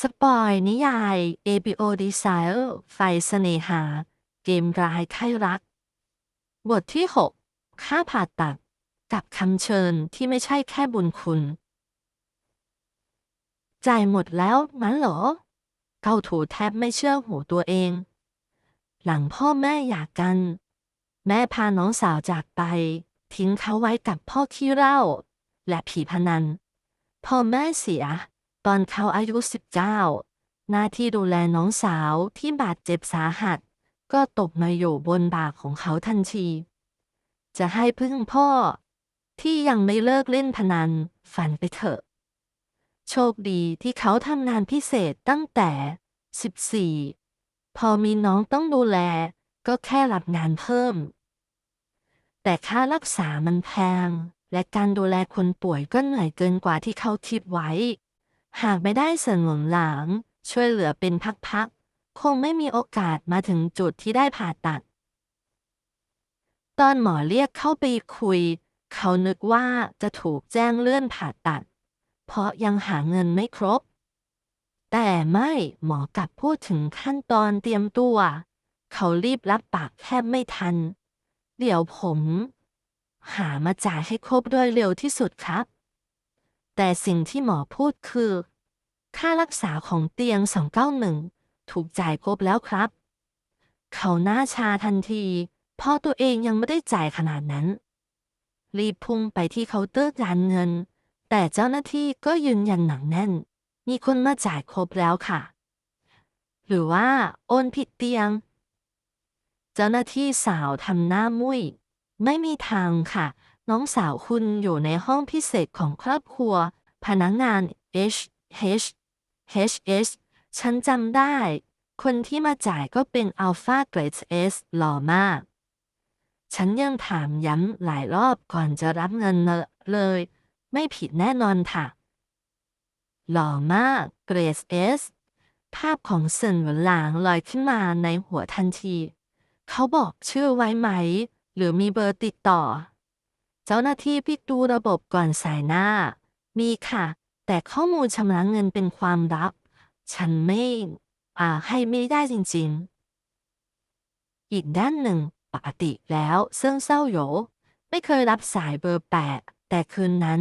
สปอยนิยาย ABO Desire ไฟเสน่หา เกมร้ายไข้รัก บทที่ 6 ค่าผ่าตัด กับคำเชิญที่ไม่ใช่แค่บุญคุณ จ่ายหมดแล้วงั้นเหรอ เกาถูแทบไม่เชื่อหูตัวเอง หลังพ่อแม่หย่ากกัน แม่พาน้องสาวจากไป ทิ้งเขาไว้กับพ่อขี้เหล้าและผีพนัน พ่อแม่เสีย ตอนเขาอายุ 19 หน้าที่ดูแลน้องสาวที่บาดเจ็บสาหัส ก็ตกมาอยู่บนบ่าของเขาทันที จะให้พึ่งพ่อ ที่ยังไม่เลิกเล่นพนัน ฝันไปเถอะ โชคดีที่เขาทำงานพิเศษตั้งแต่ 14 พอมีน้องต้องดูแล ก็แค่รับงานเพิ่ม แต่ค่ารักษามันแพงและการดูแลคนป่วยก็เหนื่อยเกินกว่าที่เขาคิดไว้ หากไม่ได้เสนุนหลัง ช่วยเหลือเป็นพักๆ คงไม่มีโอกาสมาถึงจุดที่ได้ผ่าตัด ตอนหมอเรียกเข้าไปคุย เขานึกว่าจะถูกแจ้งเลื่อนผ่าตัด เพราะยังหาเงินไม่ครบ แต่ไม่หมอกลับพูดถึงขั้นตอนเตรียมตัว เขารีบรับปากแทบไม่ทัน เดี๋ยวผม หามาจ่ายให้ครบโดยเร็วที่สุดครับ แต่สิ่งที่หมอพูดคือ ค่ารักษาของเตียง 291 ถูกจ่ายครบแล้วครับ เขาหน้าชาทันทีเพราะตัวเองยังไม่ได้จ่ายขนาดนั้น รีบพุ่งไปที่เคาน์เตอร์การเงิน แต่เจ้าหน้าที่ก็ยืนยันหนักแน่น มีคนมาจ่ายครบแล้วค่ะ หรือว่า โอนผิดเตียง เจ้าหน้าที่สาวทำหน้ามุ้ยไม่มีทางค่ะ น้องสาวคุณอยู่ในห้องพิเศษของครอบครัว พนักงาน H H H S ฉันจำได้ คนที่มาจ่ายก็เป็น Alpha Grade S หล่อมาก ฉันยังถามย้ำหลายรอบก่อนจะรับเงินเลย ไม่ผิดแน่นอนค่ะ หล่อมาก Grade S ภาพของเซินหวนหลางลอยขึ้นมาในหัวทันที เขาบอกชื่อไว้ไหม หรือมีเบอร์ติดต่อ เจ้าหน้าที่พิกดูระบบก่อนสายหน้า มีค่ะ แต่ข้อมูลชำระเงินเป็นความลับ ฉันไม่อาให้ไม่ได้จริงๆ อีกด้านหนึ่ง ปกติแล้วเซิ่งเศร้าโยไม่เคยรับสายเบอร์แปดแต่คืนนั้น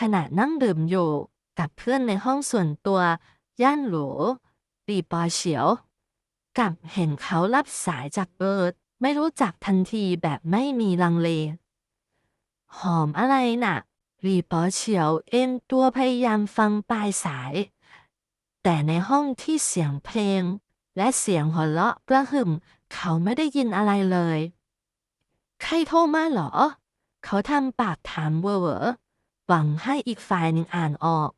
ขณะนั่งดื่มอยู่กับเพื่อนในห้องส่วนตัว ย่านหลัวรีปอเฉียวกลับเห็นเขารับสายจากเบิร์ดไม่รู้จักทันทีแบบไม่มีลังเล หอมอะไรน่ะรีปอเฉียวเอ็นตัวพยายามฟังปลายสาย แต่ในห้องที่เสียงเพลง และเสียงหัวเราะกระหึ่ม เขาไม่ได้ยินอะไรเลย ใครโทรมาเหรอ เขาทำปากถามเวอร์ๆหวังให้อีกฝ่ายหนึ่งอ่านออก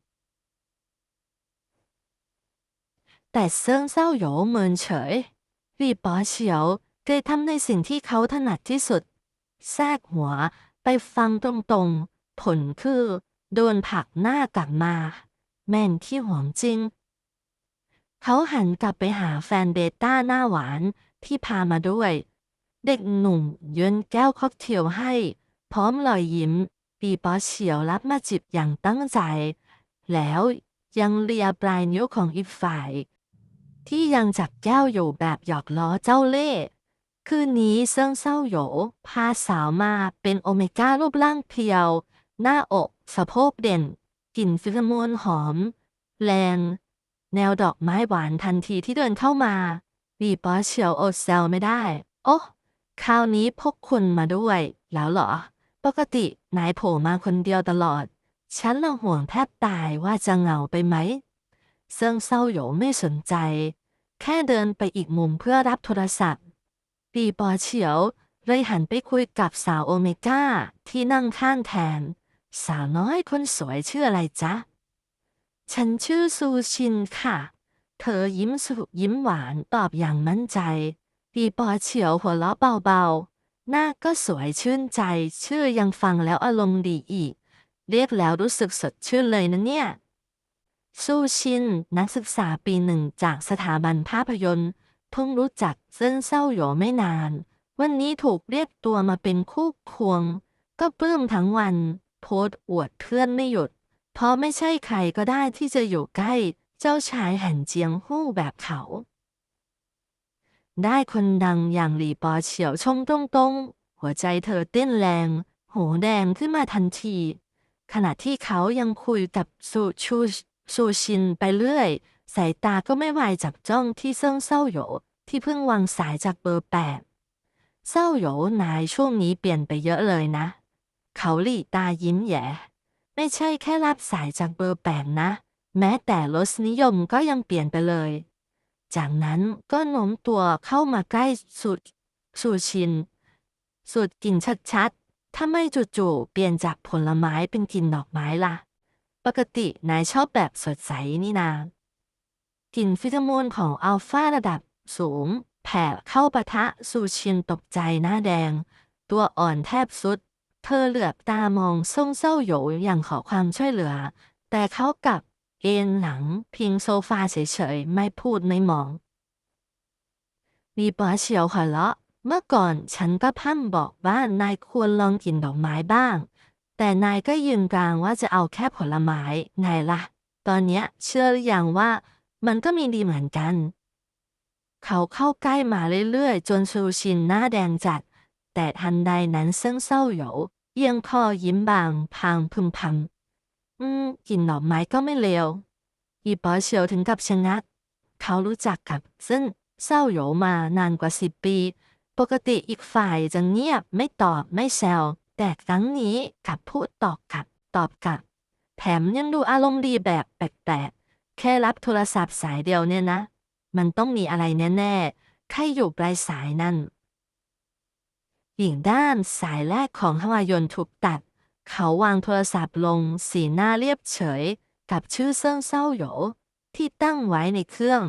แต่เซิงเศร้าโหยเมินเฉยรีปอเฉียวเคยทำในสิ่งที่เขาถนัดที่สุดแทรกหัว ไปฟังตรงๆ ผลคือ โดนผลักหน้ากลับมา แม่นที่หวงจริง เขาหันกลับไปหาแฟนเบต้าหน้าหวานที่พามาด้วย เด็กหนุ่มยืนแก้วค็อกเทลให้ พร้อมรอยยิ้ม ปีปอเฉียวรับมาจิบอย่างตั้งใจ แล้วยังเลียปลายนิ้วของอีกฝ่าย ที่ยังจับแก้วอยู่แบบหยอกล้อเจ้าเล่ห์ คืนนี้เซิงเศร้าโหยพาสาวมาเป็นโอเมก้ารูปร่างเพียว หน้าอกสะโพกเด่น กลิ่นฟิลโมนหอม แรง แนวดอกไม้หวานทันทีที่เดินเข้ามาบีปอเฉียวอดแซวไม่ได้ โอ้คราวนี้พกคุณมาด้วย แล้วเหรอ ปกตินายโผล่มาคนเดียวตลอด ฉันละห่วงแทบตายว่าจะเหงาไปไหม เซิงเศร้าโหยไม่สนใจ แค่เดินไปอีกมุมเพื่อรับโทรศัพท์ ปีปอเฉียว เลยหันไปคุยกับสาวโอเมก้าที่นั่งข้างแทน สาวน้อยคนสวยชื่ออะไรจ๊ะ ฉันชื่อซูชินค่ะ เธอยิ้มสุยิ้มหวานตอบอย่างมั่นใจ ปีปอเฉียวหัวเราะเบาๆ หน้าก็สวยชื่นใจ ชื่อยังฟังแล้วอารมณ์ดีอีก เรียกแล้วรู้สึกสดชื่นเลยนะเนี่ยสู้ชิน นักศึกษาปีหนึ่งจากสถาบันภาพยนตร์ พิ่งรู้จักเซิ่งเศร้าโหยไม่นาน วันนี้ถูกเรียกตัวมาเป็นคู่ควง ก็ปลื้มทั้งวัน โพสอวดเพื่อนไม่หยุด เพราะไม่ใช่ใครก็ได้ที่จะอยู่ใกล้เจ้าชายแห่งเจียงฮู้แบบเขา ได้คนดังอย่างหลี่ปอเฉียวชงตรงตรงๆ หัวใจเธอเต้นแรง หูแดงขึ้นมาทันที ขณะที่เขายังคุยกับซูชูซูชินไปเรื่อยสายตาก็ไม่ไหวจับจ้องที่เซิงเศร้าโหย ที่เพิ่งวางสายจากเบอร์แปดเศร้าโหยนายช่วงนี้เปลี่ยนไปเยอะเลยนะ เขาหลีตายิ้มแย่ไม่ใช่แค่รับสายจากเบอร์แปดนะ แม้แต่รสนิยมก็ยังเปลี่ยนไปเลย จากนั้นก็โน้มตัวเข้ามาใกล้สุดสูชิน สูดกลิ่นชัดๆ ถ้าไม่จู่ๆ เปลี่ยนจากผลไม้เป็นกลิ่นดอกไม้ล่ะ ปกตินายชอบแบบสดใสนี่นากลิ่นฟิโรโมนของอัลฟาระดับ สูง แผ่เข้าปะทะสูชินตกใจหน้าแดง ตัวอ่อนแทบสุด เธอเหลือบตามองซ่งเศร้าโหยอย่างขอความช่วยเหลือ แต่เขากลับเอนหลังพิงโซฟาเฉยๆ ไม่พูดไม่มองมีปอเฉียวหัวเราะเมื่อก่อนฉันก็พร่ำบอกว่านายควรลองกินดอกไม้บ้าง แต่นายก็ยืนกลางว่าจะเอาแค่ผลไม้ไงล่ะ ตอนเนี้ยเชื่อหรือยังว่ามันก็มีดีเหมือนกัน เขาเข้าใกล้มาเรื่อยๆ จนซูชินหน้าแดงจัด แต่ทันใดนั้นเซิงเศร้าโหยวเอียงคอยิ้มบางพางพึมพำอืมกลินดอกไม้ก็ไม่เลวอีป๋อเฉียวถึงกับชะงัก เขารู้จักกับซึ่งเศร้าโหยวมานานกว่าสิบปี ปกติอีกฝ่ายจะเงียบไม่ตอบไม่แซวแต่ครั้งนี้กลับพูดตอบกลับตอบกลับ แถมยังดูอารมณ์ดีแบบแปลกๆแค่รับโทรศัพท์สายเดียวเนี่ยนะ มันต้องมีอะไรแน่ๆใครอยู่ปลายสายนั่น หญิงด้านสายแรกของฮวายนถูกตัด เขาวางโทรศัพท์ลงสีหน้าเรียบเฉย กับชื่อเซิงเศร้าโหยที่ตั้งไว้ในเครื่อง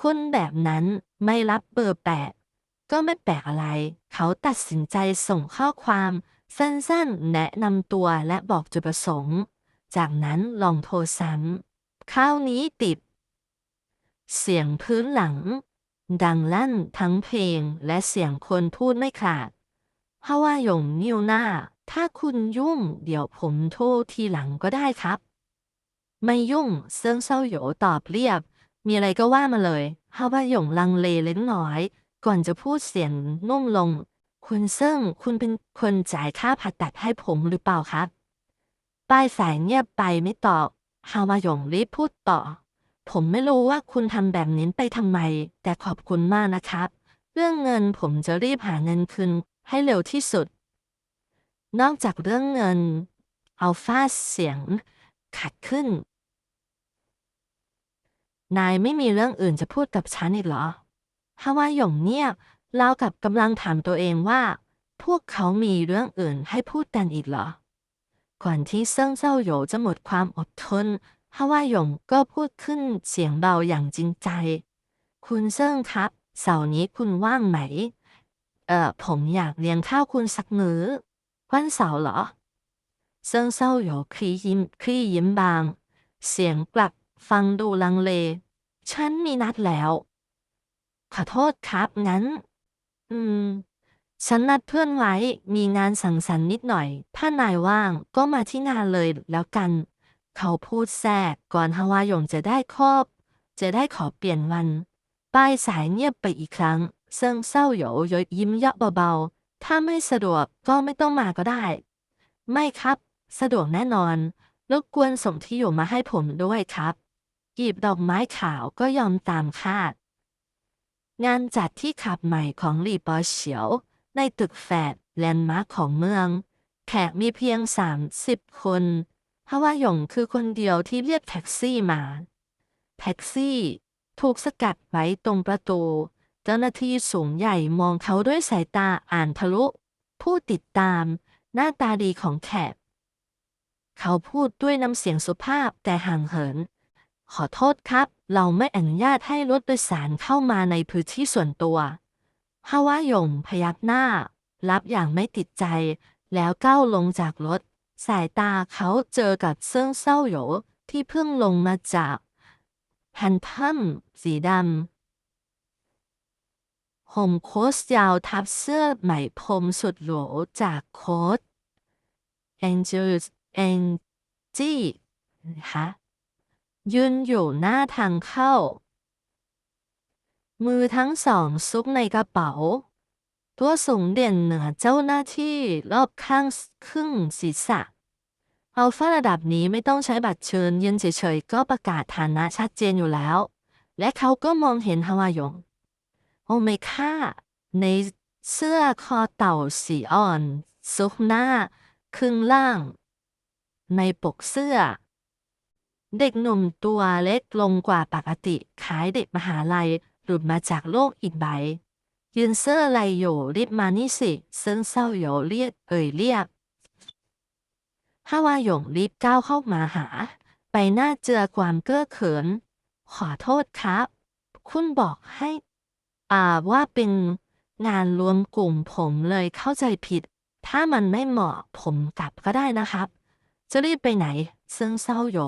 คนแบบนั้นไม่รับเบอร์แปดก็ไม่แปลกอะไร เขาตัดสินใจส่งข้อความสั้นๆแนะนำตัวและบอกจุดประสงค์ จากนั้นลองโทรซ้ำคราวนี้ติด เสียงพื้นหลัง ดังลั่นทั้งเพลงและเสียงคนพูดไม่ขาดฮาวาหยงนิ้วหน้า ถ้าคุณยุ่งเดี๋ยวผมโทรทีหลังก็ได้ครับ ไม่ยุ่งเซิงเศร้าโหยตอบเรียบ มีอะไรก็ว่ามาเลยฮาวาหยงลังเลเล็กน้อย ก่อนจะพูดเสียงนุ่มลง คุณเซิงคุณเป็นคนจ่ายค่าผ่าตัดให้ผมหรือเปล่าครับปลายสายเงียบไปไม่ตอบฮาวาหยงรีบพูดต่อ ผมไม่รู้ว่าคุณทำแบบนี้ไปทำไม แต่ขอบคุณมากนะครับ เรื่องเงินผมจะรีบหาเงินคืนให้เร็วที่สุด นอกจากเรื่องเงิน อัลฟาเสียง ขัดขึ้น นายไม่มีเรื่องอื่นจะพูดกับฉันอีกเหรอฮาวาหยงเงียบเล่ากับกำลังถามตัวเองว่า พวกเขามีเรื่องอื่นให้พูดกันอีกเหรอ ก่อนที่เซิงเจ้าโหยจะหมดความอดทน ฮาวาหยงก็พูดขึ้นเสียงเบาอย่างจริงใจ คุณเซิงครับ เสาร์นี้คุณว่างไหม เอ่อ ผมอยากเลี้ยงข้าวคุณสักมื้อ วันเสาร์เหรอ เซิงเศร้าหยคลียิ้มคลียิ้มบาง เสียงกลับฟังดูลังเล ฉันมีนัดแล้ว ขอโทษครับงั้น อืม ฉันนัดเพื่อนไว้ มีงานสังสรรค์นิดหน่อย ถ้านายว่างก็มาที่งานเลยแล้วกัน เขาพูดแทรกก่อนฮาวาหยงจะได้ครอบ จะได้ขอเปลี่ยนวัน ป้ายสายเงียบไปอีกครั้ง เซิงเศร้าโหยยยยิ้มเยาะเบาๆ ถ้าไม่สะดวกก็ไม่ต้องมาก็ได้ ไม่ครับ สะดวกแน่นอนรบกวนส่งที่อยู่มาให้ผมด้วยครับหยิบดอกไม้ขาวก็ยอมตามคาด งานจัดที่ขับใหม่ของหลี่ปอเฉียว ในตึกแฝดแลนด์มาร์คของเมือง แขกมีเพียง 30 คน ฮาวาหยงคือคนเดียวที่เรียกแท็กซี่มา แท็กซี่ถูกสกัดไว้ตรงประตู เจ้าหน้าที่สูงใหญ่มองเขาด้วยสายตาอ่านทะลุ ผู้ติดตามหน้าตาดีของแขก เขาพูดด้วยน้ำเสียงสุภาพแต่ห่างเหิน ขอโทษครับ เราไม่อนุญาตให้รถโดยสารเข้ามาในพื้นที่ส่วนตัวฮาวาหยงพยักหน้า รับอย่างไม่ติดใจ แล้วก้าวลงจากรถ สายตาเขาเจอกับเซิงเศร้าโหยที่เพิ่งลงมาจากแฮนทัมสีดำห่มโค้ทยาวทับเสื้อไหมพรมสุดหรูจากโค้ท Angels Ang จี้ฮะยืนอยู่หน้าทางเข้า มือทั้งสองซุกในกระเป๋า ตัวสูงเด่นเหนือเจ้าหน้าที่รอบข้างครึ่งศีรษะอัลฟาระดับนี้ไม่ต้องใช้บัตรเชิญยืนเฉยๆก็ประกาศฐานะชัดเจนอยู่แล้ว และเขาก็มองเห็นฮาวายง โอเมค่าในเสื้อคอเต่าสีอ่อน ซุกหน้า ครึ่งล่าง ในปกเสื้อ เด็กหนุ่มตัวเล็กลงกว่าปกติคล้ายเด็กมหาลัยหลุดมาจากโลกอีกใบ ยืนเสื้ออะไรอยู่รีบมานี่สิซึ่งเศร้าโยเรียกเอ่ยเรียกฮาวาหยงรีบก้าวเข้ามาหา ไปหน้าเจือความเก้อเขิน ขอโทษครับ คุณบอกให้ อ่าว่าเป็นงานรวมกลุ่มผมเลยเข้าใจผิด ถ้ามันไม่เหมาะผมกลับก็ได้นะครับ จะรีบไปไหนซึ่งเศร้าโย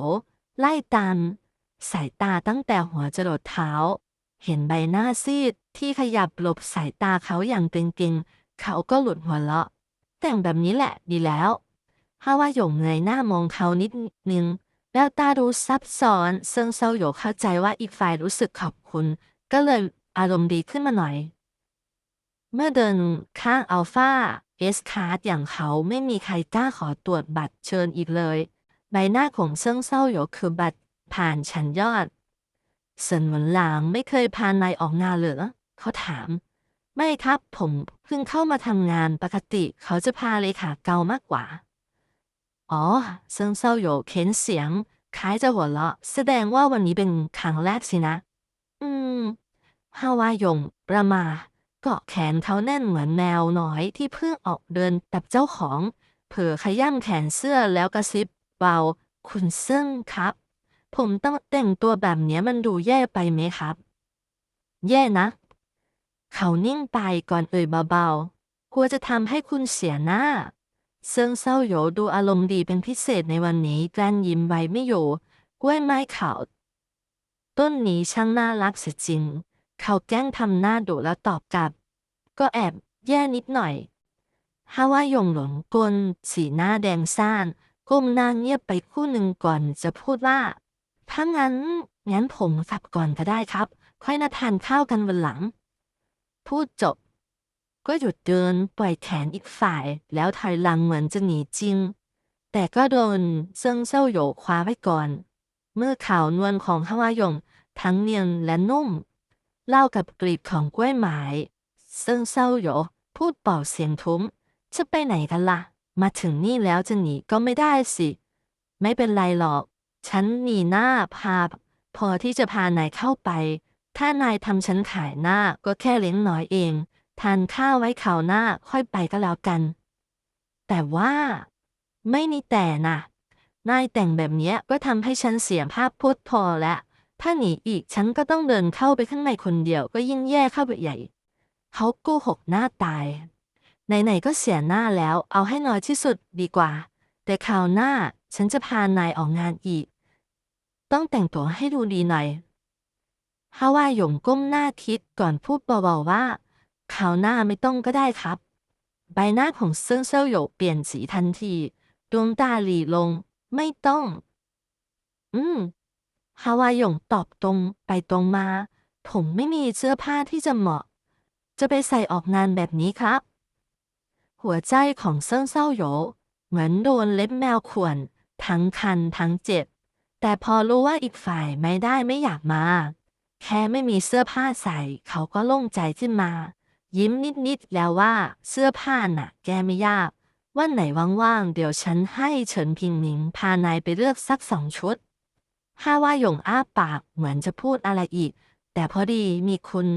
ไล่ตามสายตาตั้งแต่หัวจรดเท้า เห็นใบหน้าซีดที่ขยับหลบสายตาเขาอย่างเกรงๆ เขาก็หลุดหัวเราะ แต่งแบบนี้แหละดีแล้วฮาว่าหยงเงยหน้ามองเขานิดนึงแววตาดูซับซ้อนซึ่งเซาโยเข้าใจว่าอีกฝ่ายรู้สึกขอบคุณ ก็เลยอารมณ์ดีขึ้นมาหน่อย เมื่อเดินข้างอัลฟาเอสคาร์ดอย่างเขาไม่มีใครกล้าขอตรวจบัตรเชิญอีกเลย ใบหน้าของเซิงเซาโยคือบัตรผ่านชั้นยอด เซินหวนหลางไม่เคยพานายออกงานเหรอเขาถาม ไม่ครับ ผมเพิ่งเข้ามาทำงานปกติเขาจะพาเลขาเกามากกว่า อ๋อเซิงเซาโยเข็นเสียงคล้ายจะหัวเราะแสดงว่าวันนี้เป็นครั้งแรกสินะ อืมฮาวายงประมาเกาะแขนเขาแน่นเหมือนแมวน้อยที่เพิ่งออกเดินกับเจ้าของ เผลอขย้ำแขนเสื้อแล้วกระซิบเบา คุณเซิ่งครับ ผมต้องแต่งตัวแบบเนี้ยมันดูแย่ไปไหมครับ แย่นะ เขานิ่งไปก่อนเอ่ยเบาๆกลัวจะทำให้คุณเสียหน้า เซิงเศร้าโยดูอารมณ์ดีเป็นพิเศษในวันนี้แกล้งยิ้มไว้ไม่อยู่กล้วยไม้ขาวต้นนี้ช่างน่ารักเสียจริง เขาแกล้งทำหน้าดุแล้วตอบกลับ ก็แอบแย่นิดหน่อยฮาว่ายงหลงกล สีหน้าแดงซ่านก้มหน้าเงียบไปคู่หนึ่งก่อนจะพูดว่า ถ้างั้น งั้นผมกลับก่อนก็ได้ครับ ค่อยนัดทานข้าวกันวันหลัง พูดจบ ก็หยุดเดินปล่อยแขนอีกฝ่าย แล้วถอยหลังเหมือนจะหนีจริง แต่ก็โดนเซิงเซาโยคว้าไว้ก่อน เมื่อขาวนวลของฮาวายง ทั้งเนียนและนุ่ม เล่ากับกลีบของกล้วยไม้เซิงเซาโยพูดเป่าเสียงทุ้ม จะไปไหนกันละ่ะ มาถึงนี่แล้วจะหนีก็ไม่ได้สิ ไม่เป็นไรหรอก ฉันหนีหน้าพา พอที่จะพานายเข้าไป ถ้านายทำฉันขายหน้าก็แค่เลี้ยงน้อยเอง ทานข้าวไว้ข่าวหน้าค่อยไปก็แล้วกัน แต่ว่า ไม่นี่แต่นะนายแต่งแบบนี้ก็ทำให้ฉันเสียภาพพจน์พอแล้วถ้าหนีอีกฉันก็ต้องเดินเข้าไปข้างในคนเดียวก็ยิ่งแย่เข้าไปใหญ่ เขาโกหกหน้าตาย ไหนๆก็เสียหน้าแล้วเอาให้น้อยที่สุดดีกว่า แต่คราวหน้าฉันจะพานายออกงานอีก ต้องแต่งตัวให้ดูดีหน่อยฮาวายหยงก้มหน้าคิดก่อนพูดเบาๆว่าคราวหน้าไม่ต้องก็ได้ครับ ใบหน้าของเซิงเซาโยเปลี่ยนสีทันทีดวงตาหลีลง ไม่ต้อง อืมฮาวายหยงตอบตรงไปตรงมา ผมไม่มีเสื้อผ้าที่จะเหมาะ จะไปใส่ออกงานแบบนี้ครับ หัวใจของเซิงเซาโยเหมือนโดนเล็บแมวข่วน ทั้งคันทั้งเจ็บ แต่พอรู้ว่าอีกฝ่ายไม่ได้ไม่อยากมา แค่ไม่มีเสื้อผ้าใส่ เขาก็โล่งใจขึ้นมา ยิ้มนิดๆแล้วว่าเสื้อผ้าน่ะ แกไม่ยาก วันไหนว่างๆ เดี๋ยวฉันให้เฉินพิงหนิงพานายไปเลือกสักสองชุดห้าว่าหยงอ้าปากเหมือนจะพูดอะไรอีก แต่พอดีมีคุณ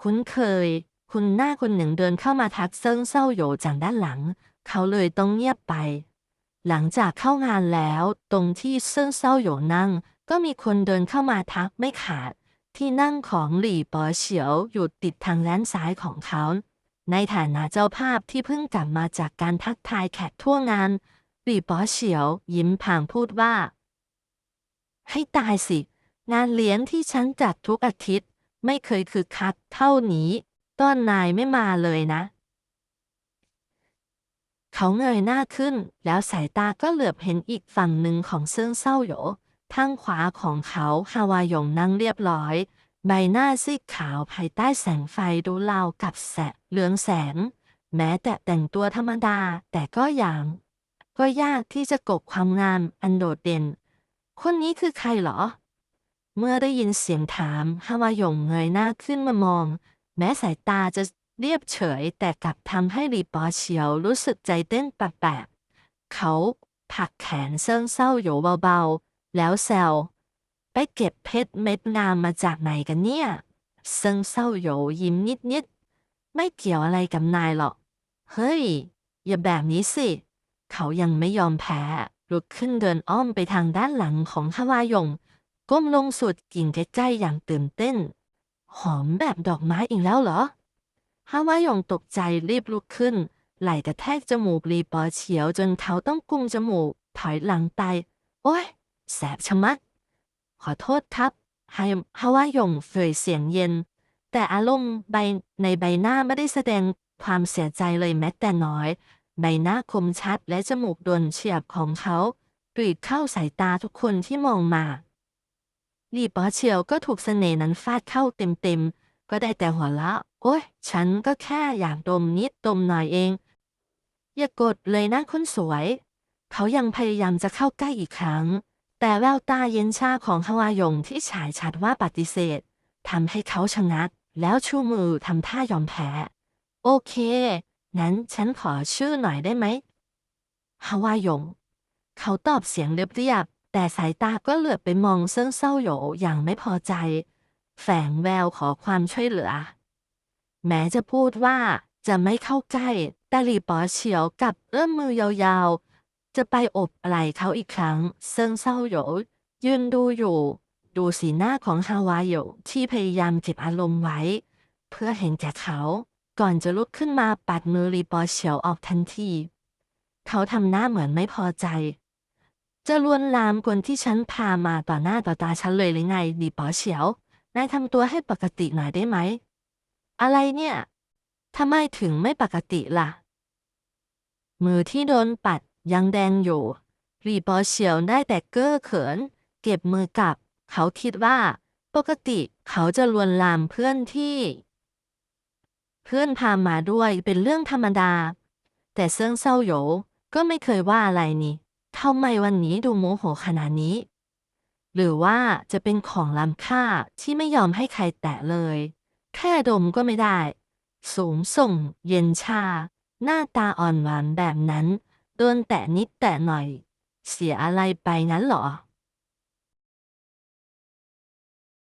คุ้นเคย คุณหน้าคนหนึ่งเดินเข้ามาทักเซิงเศร้าโหยจากด้านหลัง เขาเลยต้องเงียบไป หลังจากเข้างานแล้ว ตรงที่เซิงเศร้าโหยนั่ง ก็มีคนเดินเข้ามาทักไม่ขาด ที่นั่งของหลี่ปอเฉียวอยู่ติดทางด้านซ้ายของเขา ในฐานะเจ้าภาพที่เพิ่งกลับมาจากการทักทายแขกทั่วงาน หลี่ปอเฉียวยิ้มผางพูดว่า ให้ตายสิ งานเลี้ยงที่ฉันจัดทุกอาทิตย์ ไม่เคยคือคักเท่านี้ต้อนนายไม่มาเลยนะ เขาเงยหน้าขึ้น แล้วสายตาก็เหลือบเห็นอีกฝั่งหนึ่งของเซิงเศร้าโหยทางขวาของเขาฮาวายงนั่งเรียบร้อย ใบหน้าซีดขาวภายใต้แสงไฟดูราวกับแสะเหลืองแสง แม้แต่แต่งตัวธรรมดาแต่ก็อย่าง ก็ยากที่จะกบความงามอันโดดเด่น คนนี้คือใครเหรอ เมื่อได้ยินเสียงถามฮาวายงเงยหน้าขึ้นมามอง แม้สายตาจะ เรียบเฉยแต่กลับทำให้รีปอเฉียวรู้สึกใจเต้นแปลกๆเขาผักแขนเซิงเศร้าโหยเบาๆ แล้วแซวไปเก็บเพชรเม็ดงามมาจากไหนกันเนี่ย เซิงเศร้าโหยยิ้มนิดๆ ไม่เกี่ยวอะไรกับนายหรอก เฮ้ย อย่าแบบนี้สิ เขายังไม่ยอมแพ้ลุกขึ้นเดินอ้อมไปทางด้านหลังของฮาวายง ก้มลงสุดกิ่งใกล้ๆอย่างตื่นเต้น หอมแบบดอกไม้อีกแล้วเหรอ ฮาวายงตกใจรีบลุกขึ้น ไหล่กระแทกจมูกรีปอเฉียวจนเขาต้องกุมจมูก ถอยหลังไปโอ้ย แสบชะมัด ขอโทษครับฮาฮาวายงเฟยเสียงเย็น แต่อารมณ์ใบในใบหน้าไม่ได้แสดงความเสียใจเลยแม้แต่น้อย ใบหน้าคมชัดและจมูกดนเฉียบของเขากรีดเข้าสายตาทุกคนที่มองมาลีปอเฉียวก็ถูกเสน่ห์นั้นฟาดเข้าเต็มๆ ก็ได้แต่หัวเราะ โอ้ยฉันก็แค่อยากดมนิดดมหน่อยเอง อย่ากดเลยนะคนสวย เขายังพยายามจะเข้าใกล้อีกครั้ง แต่แววตาเย็นชาของฮวายงที่ฉายชัดว่าปฏิเสธทำให้เขาชะงัก แล้วชูมือทำท่ายอมแพ้ โอเคงั้นฉันขอชื่อหน่อยได้ไหมฮาวายง เขาตอบเสียงเรียบๆแต่สายตาก็เหลือบไปมองเซิงเศร้าโหยอย่างไม่พอใจ แฝงแววขอความช่วยเหลือ แม้จะพูดว่าจะไม่เข้าใกล้ แต่หลีปอเฉียวกับเอื้อมมือยาวๆ จะไปอบไหล่เขาอีกครั้ง เซิงเศร้าโหยยืนดูอยู่ ดูสีหน้าของฮาวายโยที่พยายามเก็บอารมณ์ไว้ เพื่อเห็นแก่เขา ก่อนจะลุกขึ้นมาปัดมือรีปอเฉียวออกทันที เขาทำหน้าเหมือนไม่พอใจ จะลวนลามคนที่ฉันพามาต่อหน้าต่อตาฉันเลยหรือไงรีปอเฉียวนายทำตัวให้ปกติหน่อยได้ไหม อะไรเนี่ยทำไมถึงไม่ปกติล่ะ มือที่โดนปัดยังแดงอยู่ รีปอเฉียวได้แต่เก้อเขิน เก็บมือกลับ เขาคิดว่า ปกติเขาจะลวนลามเพื่อนที่ เพื่อนพามาด้วยเป็นเรื่องธรรมดา แต่เซิงเศร้าโหยก็ไม่เคยว่าอะไรนี่ทำไมวันนี้ดูโมโหขนาดนี้ หรือว่าจะเป็นของล้ำค่าที่ไม่ยอมให้ใครแตะเลย แค่ดมก็ไม่ได้ สูงส่ง เย็นชา หน้าตาอ่อนหวานแบบนั้น โดนแตะนิดแตะหน่อย เสียอะไรไปงั้นเหรอ